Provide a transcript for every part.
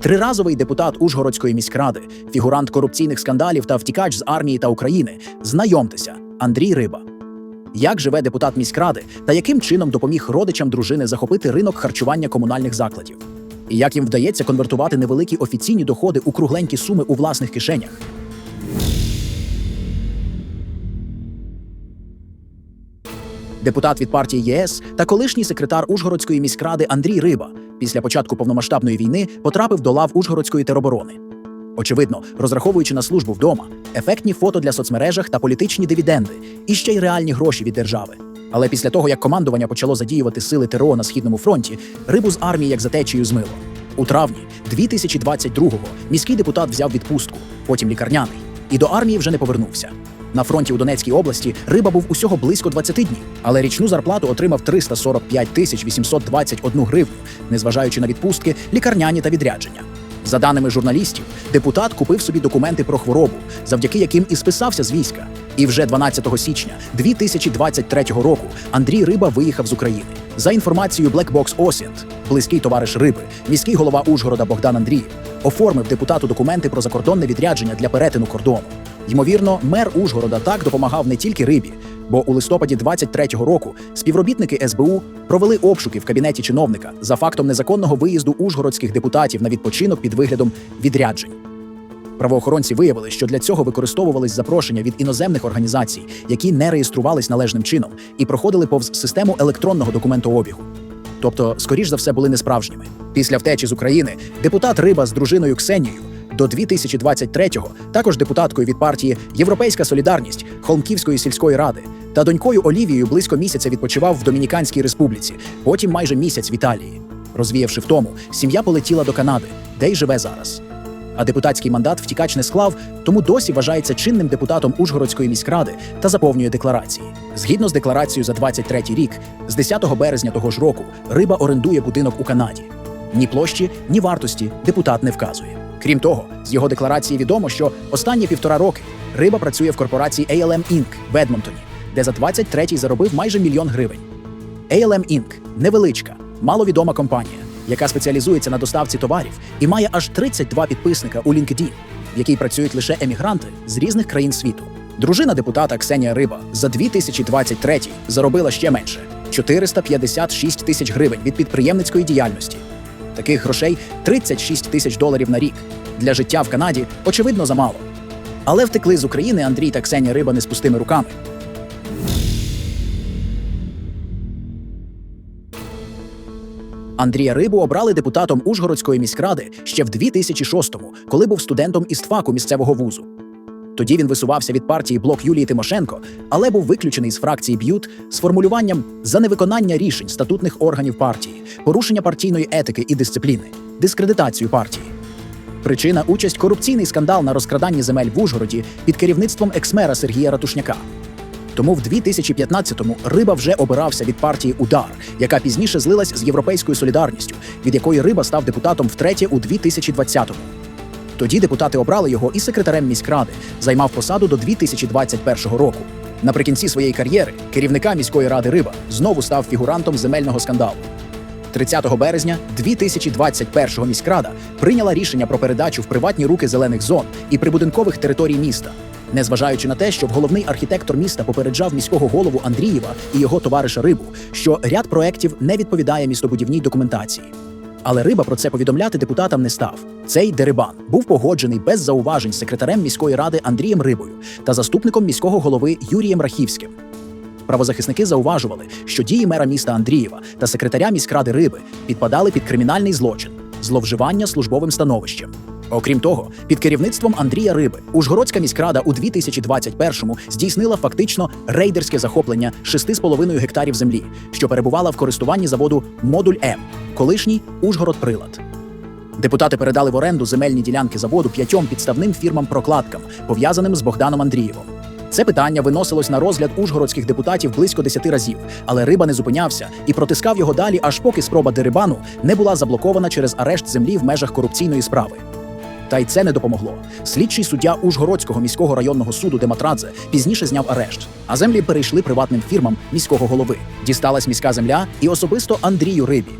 Триразовий депутат Ужгородської міськради, фігурант корупційних скандалів та втікач з армії та України. Знайомтеся, Андрій Риба. Як живе депутат міськради та яким чином допоміг родичам дружини захопити ринок харчування комунальних закладів? І як їм вдається конвертувати невеликі офіційні доходи у кругленькі суми у власних кишенях? Депутат від партії ЄС та колишній секретар Ужгородської міськради Андрій Риба після початку повномасштабної війни потрапив до лав Ужгородської тероборони. Очевидно, розраховуючи на службу вдома, ефектні фото для соцмережах та політичні дивіденди, і ще й реальні гроші від держави. Але після того, як командування почало задіювати сили ТРО на східному фронті, рибу з армії як за течією змило. У травні 2022-го міський депутат взяв відпустку, потім лікарняний, і до армії вже не повернувся. На фронті у Донецькій області риба був усього близько 20 днів, але річну зарплату отримав 345 тисяч 821 гривню, незважаючи на відпустки, лікарняні та відрядження. За даними журналістів, депутат купив собі документи про хворобу, завдяки яким і списався з війська. І вже 12 січня 2023 року Андрій Риба виїхав з України. За інформацією Black Box Осінт, близький товариш Риби, міський голова Ужгорода Богдан Андрієв, оформив депутату документи про закордонне відрядження для перетину кордону. Ймовірно, мер Ужгорода так допомагав не тільки рибі, бо у листопаді 23-го року співробітники СБУ провели обшуки в кабінеті чиновника за фактом незаконного виїзду ужгородських депутатів на відпочинок під виглядом відряджень. Правоохоронці виявили, що для цього використовувались запрошення від іноземних організацій, які не реєструвались належним чином і проходили повз систему електронного документообігу. Тобто, скоріш за все, були несправжніми. Після втечі з України депутат Риба з дружиною Ксенією до 2023-го також депутаткою від партії Європейська Солідарність Холмківської сільської ради та донькою Олівією близько місяця відпочивав в Домініканській республіці, потім майже місяць в Італії. Розвіявши втому, сім'я полетіла до Канади, де й живе зараз. А депутатський мандат втікач не склав, тому досі вважається чинним депутатом Ужгородської міськради та заповнює декларації. Згідно з декларацією за 23-й рік, з 10 березня того ж року риба орендує будинок у Канаді. Ні площі, ні вартості депутат не вказує. Крім того, з його декларації відомо, що останні півтора роки риба працює в корпорації ALM Inc. в Едмонтоні, де за 23-й заробив майже мільйон гривень. ALM Inc. – невеличка, маловідома компанія, яка спеціалізується на доставці товарів і має аж 32 підписника у LinkedIn, в якій працюють лише емігранти з різних країн світу. Дружина депутата Ксенія Риба за 2023 заробила ще менше 456 тисяч гривень від підприємницької діяльності. Таких грошей 36 тисяч доларів на рік. Для життя в Канаді очевидно замало. Але втекли з України Андрій та Ксенія Риба не з пустими руками. Андрія Рибу обрали депутатом Ужгородської міськради ще в 2006-му, коли був студентом істфаку місцевого вузу. Тоді він висувався від партії блок Юлії Тимошенко, але був виключений з фракції Б'ют з формулюванням за невиконання рішень статутних органів партії, порушення партійної етики і дисципліни, дискредитацію партії. Причина участь корупційний скандал на розкраданні земель в Ужгороді під керівництвом екс-мера Сергія Ратушняка. Тому в 2015-му Риба вже обирався від партії Удар, яка пізніше злилась з європейською солідарністю, від якої Риба став депутатом втретє у 2020-му. Тоді депутати обрали його і секретарем міськради, займав посаду до 2021 року. Наприкінці своєї кар'єри керівника міської ради Риба знову став фігурантом земельного скандалу. 30 березня 2021-го міськрада прийняла рішення про передачу в приватні руки зелених зон і прибудинкових територій міста, незважаючи на те, що головний архітектор міста попереджав міського голову Андрієва і його товариша Рибу, що ряд проєктів не відповідає містобудівній документації. Але Риба про це повідомляти депутатам не став. Цей дерибан був погоджений без зауважень секретарем міської ради Андрієм Рибою та заступником міського голови Юрієм Рахівським. Правозахисники зауважували, що дії мера міста Андрієва та секретаря міськради Риби підпадали під кримінальний злочин зловживання службовим становищем. Окрім того, під керівництвом Андрія Риби Ужгородська міськрада у 2021-му здійснила фактично рейдерське захоплення 6,5 гектарів землі, що перебувала в користуванні заводу Модуль М, колишній Ужгород-Прилад. Депутати передали в оренду земельні ділянки заводу п'ятьом підставним фірмам-прокладкам, пов'язаним з Богданом Андрієвим. Це питання виносилось на розгляд ужгородських депутатів близько 10 разів, але риба не зупинявся і протискав його далі, аж поки спроба дерибану не була заблокована через арешт землі в межах корупційної справи. Та й це не допомогло. Слідчий суддя Ужгородського міського районного суду Дематрадзе пізніше зняв арешт, а землі перейшли приватним фірмам міського голови. Дісталась міська земля і особисто Андрію Рибі.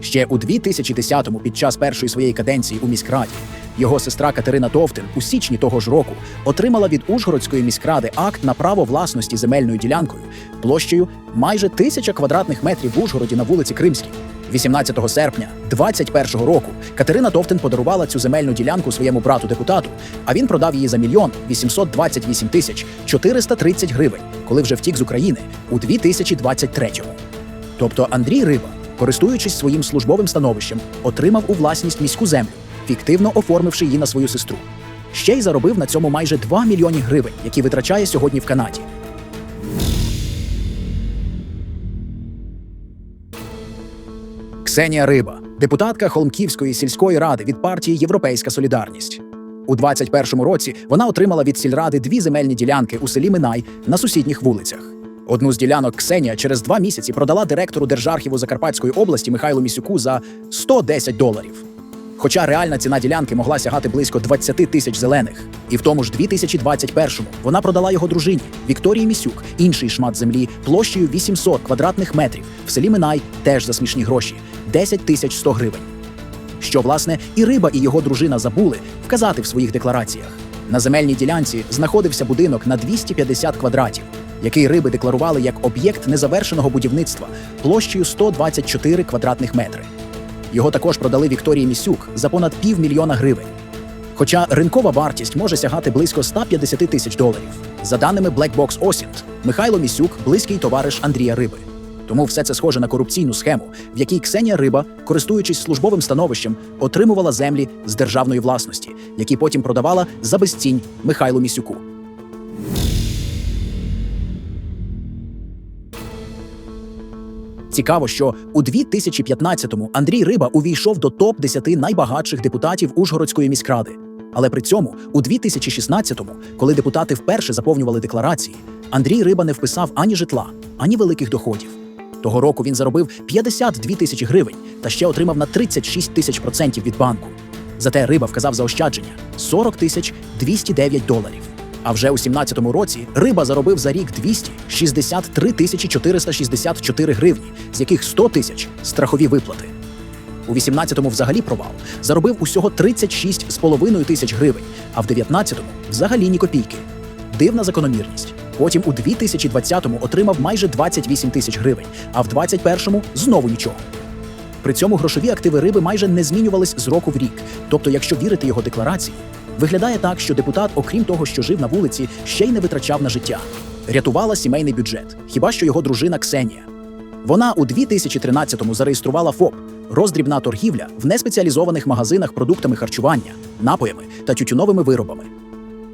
Ще у 2010-му, під час першої своєї каденції у міськраді, його сестра Катерина Товтин у січні того ж року отримала від Ужгородської міськради акт на право власності земельною ділянкою площею майже тисяча квадратних метрів в Ужгороді на вулиці Кримській. 18 серпня 21-го року Катерина Товтин подарувала цю земельну ділянку своєму брату депутату, а він продав її за мільйон 828 тисяч 430 гривень, коли вже втік з України у 2023-му. Тобто Андрій Риба, користуючись своїм службовим становищем, отримав у власність міську землю, фіктивно оформивши її на свою сестру. Ще й заробив на цьому майже 2 мільйони гривень, які витрачає сьогодні в Канаді. Ксенія Риба, депутатка Холмківської сільської ради від партії Європейська Солідарність. У 21-му році вона отримала від сільради дві земельні ділянки у селі Минай на сусідніх вулицях. Одну з ділянок Ксенія через два місяці продала директору Держархіву Закарпатської області Михайлу Місюку за 110 доларів. Хоча реальна ціна ділянки могла сягати близько 20 тисяч зелених. І в тому ж 2021-му вона продала його дружині Вікторії Місюк інший шмат землі площею 800 квадратних метрів в селі Минай теж за смішні гроші 10 тисяч 100 гривень. Що, власне, і риба, і його дружина забули вказати в своїх деклараціях. На земельній ділянці знаходився будинок на 250 квадратів, який риби декларували як об'єкт незавершеного будівництва площею 124 квадратних метри. Його також продали Вікторії Місюк за понад півмільйона гривень. Хоча ринкова вартість може сягати близько 150 тисяч доларів. За даними Black Box Осінт, Михайло Місюк близький товариш Андрія Риби. Тому все це схоже на корупційну схему, в якій Ксенія Риба, користуючись службовим становищем, отримувала землі з державної власності, які потім продавала за безцінь Михайлу Місюку. Цікаво, що у 2015-му Андрій Риба увійшов до топ 10 найбагатших депутатів Ужгородської міськради. Але при цьому у 2016-му, коли депутати вперше заповнювали декларації, Андрій Риба не вписав ані житла, ані великих доходів. Того року він заробив 52 тисячі гривень та ще отримав на 36 тисяч процентів від банку. Зате Риба вказав заощадження 40 тисяч 209 доларів. А вже у 17-му році Риба заробив за рік 263 тисячі 464 гривні, з яких 100 тисяч страхові виплати. У 18-му взагалі провал заробив усього 36,5 тисяч гривень, а в 19-му взагалі ні копійки. Дивна закономірність. Потім у 2020-му отримав майже 28 тисяч гривень, а в 21-му знову нічого. При цьому грошові активи риби майже не змінювались з року в рік. Тобто, якщо вірити його декларації, виглядає так, що депутат, окрім того, що жив на вулиці, ще й не витрачав на життя. Рятувала сімейний бюджет, хіба що його дружина Ксенія. Вона у 2013-му зареєструвала ФОП роздрібна торгівля в неспеціалізованих магазинах продуктами харчування, напоями та тютюновими виробами.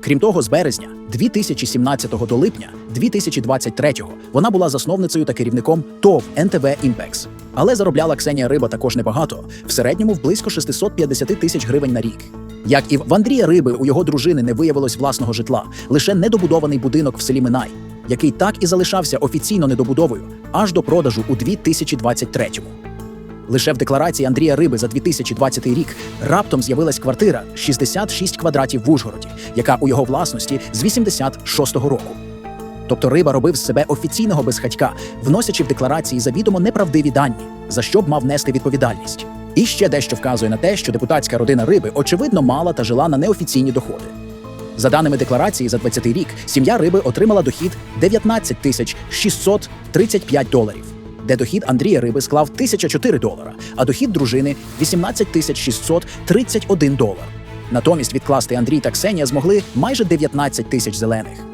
Крім того, з березня 2017 до липня 2023 вона була засновницею та керівником ТОВ НТВ Імпекс. Але заробляла Ксенія Риба також небагато, в середньому в близько 650 тисяч гривень на рік. Як і в Андрія Риби, у його дружини не виявилось власного житла, лише недобудований будинок в селі Минай, який так і залишався офіційно недобудовою аж до продажу у 2023-му. Лише в декларації Андрія Риби за 2020 рік раптом з'явилась квартира 66 квадратів в Ужгороді, яка у його власності з 86-го року. Тобто Риба робив з себе офіційного безхатька, вносячи в декларації завідомо неправдиві дані, за що б мав нести відповідальність. І ще дещо вказує на те, що депутатська родина Риби очевидно мала та жила на неофіційні доходи. За даними декларації за 20 рік, сім'я Риби отримала дохід 19 тисяч 635 доларів, де дохід Андрія Риби склав 1004 долара, а дохід дружини 18 тисяч 631 долар. Натомість відкласти Андрій та Ксенія змогли майже 19 тисяч зелених.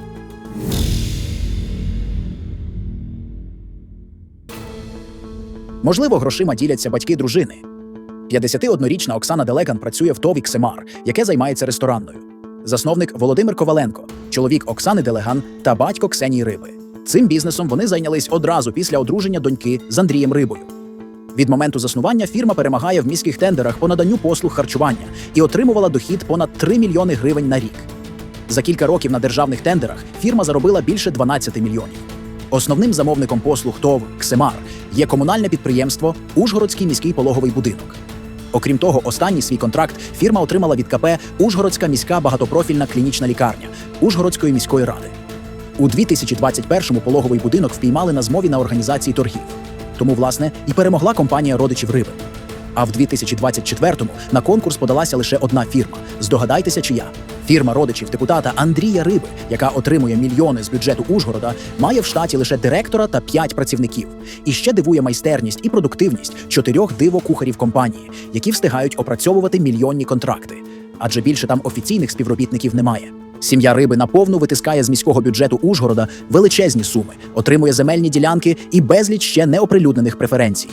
Можливо, грошима діляться батьки дружини. 51-річна Оксана Делеган працює в ТОВі «Ксемар», яке займається ресторанною. Засновник Володимир Коваленко, чоловік Оксани Делеган та батько Ксенії Риби. Цим бізнесом вони зайнялись одразу після одруження доньки з Андрієм Рибою. Від моменту заснування фірма перемагає в міських тендерах по наданню послуг харчування і отримувала дохід понад 3 мільйони гривень на рік. За кілька років на державних тендерах фірма заробила більше 12 мільйонів. Основним замовником послуг ТОВ «Ксемар» є комунальне підприємство Ужгородський міський пологовий будинок. Окрім того, останній свій контракт фірма отримала від КП Ужгородська міська багатопрофільна клінічна лікарня Ужгородської міської ради. У 2021-му пологовий будинок впіймали на змові на організації торгів. Тому, власне, і перемогла компанія родичів Риби. А в 2024-му на конкурс подалася лише одна фірма. Здогадайтеся, чия фірма родичів депутата Андрія Риби, яка отримує мільйони з бюджету Ужгорода, має в штаті лише директора та п'ять працівників. І ще дивує майстерність і продуктивність чотирьох диво-кухарів компанії, які встигають опрацьовувати мільйонні контракти. Адже більше там офіційних співробітників немає. Сім'я риби наповну витискає з міського бюджету Ужгорода величезні суми, отримує земельні ділянки і безліч ще неоприлюднених преференцій.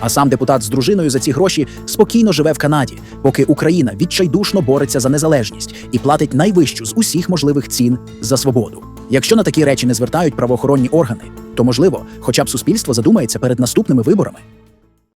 А сам депутат з дружиною за ці гроші спокійно живе в Канаді, поки Україна відчайдушно бореться за незалежність і платить найвищу з усіх можливих цін за свободу. Якщо на такі речі не звертають правоохоронні органи, то можливо, хоча б суспільство задумається перед наступними виборами.